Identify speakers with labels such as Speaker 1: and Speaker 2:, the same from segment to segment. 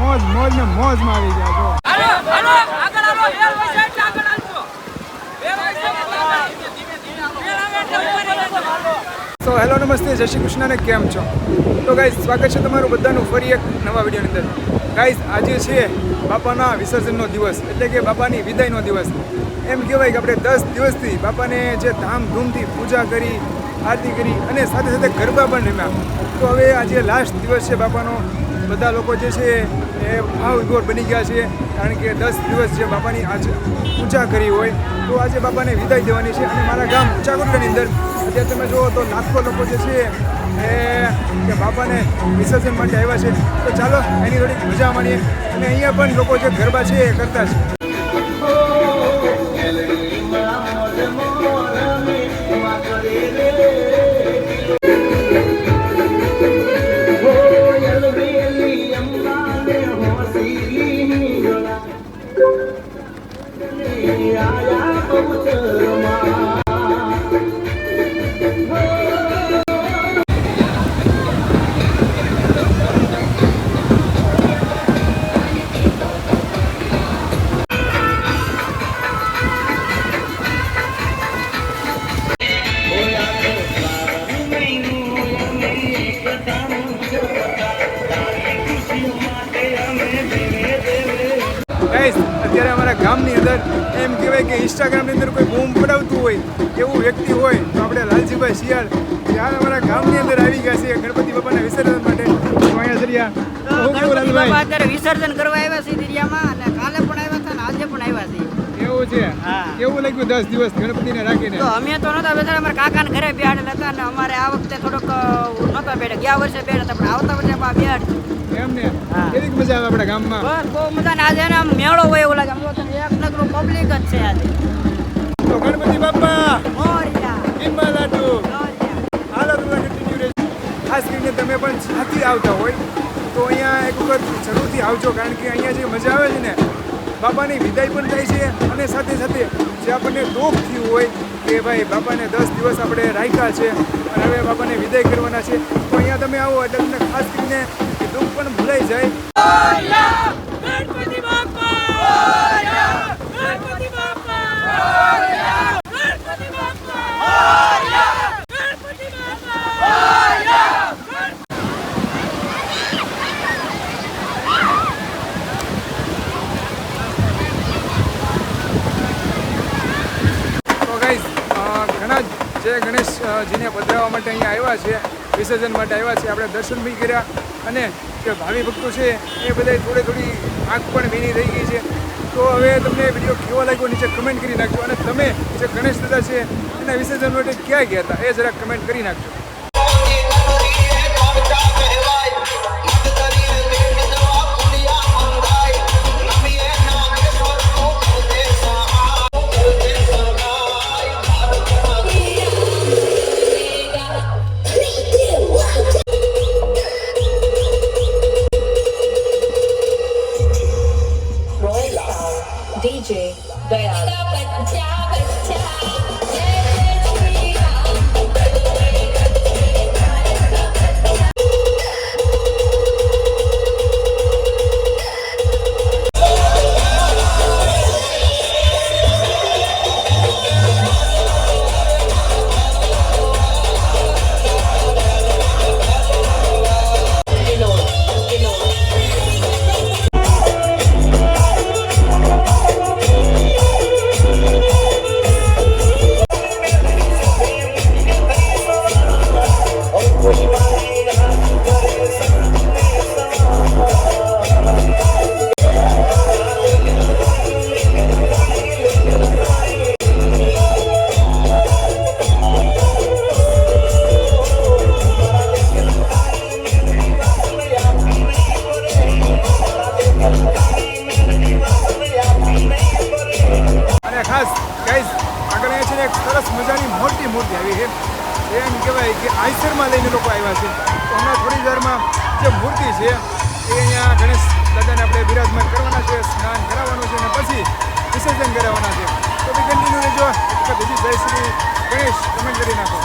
Speaker 1: જો
Speaker 2: એટલે આગળ હાલજો. વેર આવે ઉપર હાલો.
Speaker 1: તો હેલો નમસ્તે જય શ્રી કૃષ્ણ ને કેમ છો? તો ગાઈઝ સ્વાગત છે તમારું બધાનું ફરી એક નવા વિડીયોની અંદર. ગાઈઝ આજે છે બાપાના વિસર્જનનો દિવસ એટલે કે બાપાની વિદાયનો દિવસ. એમ કહેવાય કે આપણે દસ દિવસથી બાપાને જે ધામધૂમથી પૂજા કરી આરતી કરી અને સાથે સાથે ગરબા પણ રમ્યા. તો હવે આજે લાસ્ટ દિવસ છે બાપાનો. બધા લોકો જે છે એ ભાવ વિભોર બની ગયા છે, કારણ કે દસ દિવસ જે બાપાની આજે પૂજા કરી હોય, તો આજે બાપાને વિદાય દેવાની છે અને મારા ગામ ચાકોટની અંદર અત્યારે તમે જુઓ તો લાખો લોકો જે છે એ કે બાપાને વિસર્જન માટે આવ્યા છે. તો ચાલો, એની થોડીક મજા માણીએ અને અહીંયા પણ લોકો જે ગરબા છે એ કરતા છે. ઇન્સ્ટાગ્રામની અંદર કોઈ બૂમ પડાવતું હોય એવું વ્યક્તિ હોય તો આપણે લાલજીભાઈ શિયાળ ત્યાં અમારા ગામની અંદર આવી ગયા છે ગણપતિ બાપાના વિસર્જન માટે. અહીંયા
Speaker 3: અત્યારે વિસર્જન કરવા આવ્યા છે દરિયામાં અને કાલે પણ આવ્યા હતા અને આજે પણ આવ્યા છે.
Speaker 1: એવું છે. કેવું લાગ્યું દસ દિવસ ગણપતિને રાખીને?
Speaker 3: તો અમે તો નતા બેઠા અમારા કાકા ઘરે બેહાડેલા હતા અને અમારે આ વખતે થોડોક નતા બેઠા ગયા વર્ષે બેઠા હતા પણ આવતા વર્ષે બેહાડ
Speaker 1: મજા આવે આપણા ગામમાં.
Speaker 3: બસ બહુ મજા ને આજે આમ મેળો હોય એવું લાગે. એક નગરું પબ્લિક જ છે આજે.
Speaker 1: તો ગણપતિ બાપા
Speaker 3: મોરિયા.
Speaker 1: કિંબા લાડુ. હાલો તમને કન્ટિન્યુ રહે ખાસ કરીને તમે પણ જ્યાંથી આવતા હોય તો અહીંયા એક વખત જરૂરથી આવજો કારણ કે અહીંયા જે મજા આવે છે ને બાપાની વિદાય પણ થાય છે અને સાથે સાથે જે આપણને દુઃખ થયું હોય કે ભાઈ બાપાને દસ દિવસ આપણે રાખ્યા છે અને હવે બાપાને વિદાય કરવાના છે તો અહીંયા તમે આવો એટલે તમને ખાસ કરીને દુઃખ પણ ભૂલાઈ જાય. જે ગણેશજીને પધરાવવા માટે અહીંયા આવ્યા છે, વિસર્જન માટે આવ્યા છે. આપણે દર્શન બી કર્યા. અને જે ભાવિ ભક્તો છે, એ બધા થોડી થોડી આંખ પણ ભીની થઈ ગઈ છે. તો હવે તમને વીડિયો કેવો લાગ્યો નીચે કમેન્ટ કરી નાખજો. અને તમે જે ગણેશ દાદા છે, એના વિસર્જન માટે ક્યાં ગયા હતા, એ જરાક કમેન્ટ કરી નાખજો. લોકો આવ્યા છે. તો હમણાં થોડી વારમાં જે મૂર્તિ છે, એ અહીંયા ગણેશ દાદાને આપણે બિરાજમાન કરવાના છે, સ્નાન કરાવવાનું છે અને પછી વિસર્જન કરાવવાના છે. તો બી કન્ટિન્યુ રહેજો. બીજી જય શ્રી ગણેશ. કમેન્ટ કરી નાખો.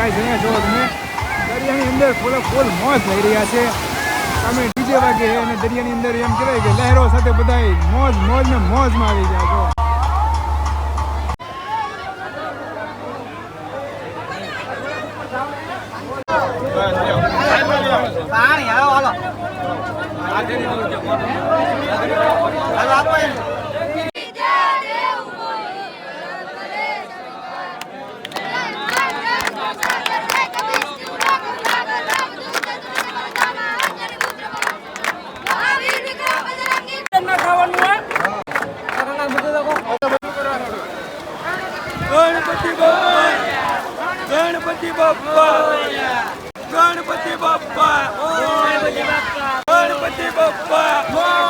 Speaker 1: કાંઈ જણા છો તમે. દરિયાની અંદર ફૂલ ફૂલ મોજ થઈ રહ્યા છે. તમે ડીજે વાગે અને દરિયાની અંદર એમ કહેવાય કે લહેરો સાથે બધા મોજ મોજ ને મોજમાં આવી ગયા છો.
Speaker 2: ના ખાવાનું હોય
Speaker 4: ગણપતિ બાપ્પા ગણપતિ બાપ્પા ગણપતિ બાપ્પા ગણપતિ